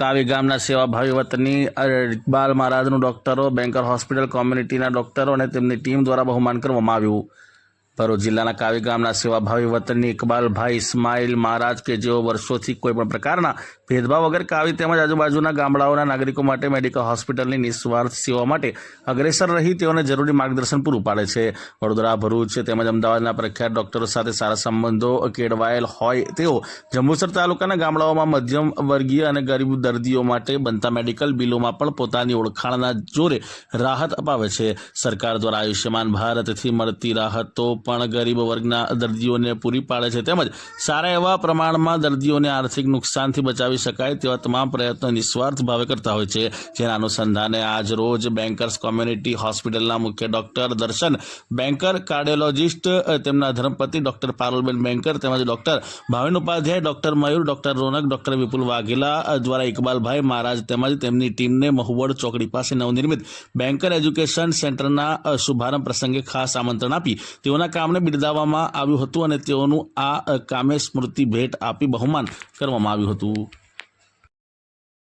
કાવી ગામના સેવાભાવી વતની બાલ મહારાજનું ડોક્ટરો, બેંકર હોસ્પિટલ કોમ્યુનિટીના ડોક્ટરો અને તેમની ટીમ દ્વારા બહુમાન કરવામાં આવ્યું. ભરૂચ જિલ્લાના કાવી ગામના સેવાભાવી વતનની ઇકબાલભાઈ ઇસ્માઇલ મહારાજ કે જેઓ વર્ષોથી કોઈપણ પ્રકારના ભેદભાવ વગર કાવી તેમજ આજુબાજુના ગામડાઓના નાગરિકો માટે મેડિકલ હોસ્પિટલની નિસ્વાર્થ સેવા માટે અગ્રેસર રહી તેઓને જરૂરી માર્ગદર્શન પૂરું પાડે છે. વડોદરા, ભરૂચ તેમજ અમદાવાદના પ્રખ્યાત ડોક્ટરો સાથે સારા સંબંધો કેળવાયેલ હોય તેઓ જંબુસર તાલુકાના ગામડાઓમાં મધ્યમ વર્ગીય અને ગરીબ દર્દીઓ માટે બનતા મેડિકલ બિલોમાં પણ પોતાની ઓળખાણના જોરે રાહત અપાવે છે. સરકાર દ્વારા આયુષ્યમાન ભારતથી મળતી રાહતો પણ ગરીબ વર્ગના દર્દીઓને પૂરી પાડે છે. તેમજ સારા એવા પ્રમાણમાં દર્દીઓને આર્થિક નુકસાનથી બચાવી શકાય તેવા તમામ પ્રયત્નો નિસ્વાર્થ ભાવે કરતા હોય છે. જેના અનુસંધાને આજ રોજ બેન્કર્સ કોમ્યુનિટી હોસ્પિટલના મુખ્ય ડોક્ટર દર્શન બેન્કર કાર્ડિયોલોજિસ્ટ, તેમના ધર્મપતિ ડોક્ટર પારુલબેન બેન્કર તેમજ doctor Bhavin Upadhyay doctor Mayur, doctor Ronak, doctor Vipul Vaghela દ્વારા ઇકબાલભાઈ મહારાજ તેમજ તેમની ટીમને મહુવડ ચોકડી પાસે નવનિર્મિત બેન્કર એજ્યુકેશન સેન્ટરના શુભારંભ પ્રસંગે ખાસ આમંત્રણ આપી. તેઓના કામને બિરદાવવામાં આવ્યું હતું અને તેઓનું આ કામે સ્મૃતિ ભેટ આપી બહુમાન કરવામાં આવ્યું હતું.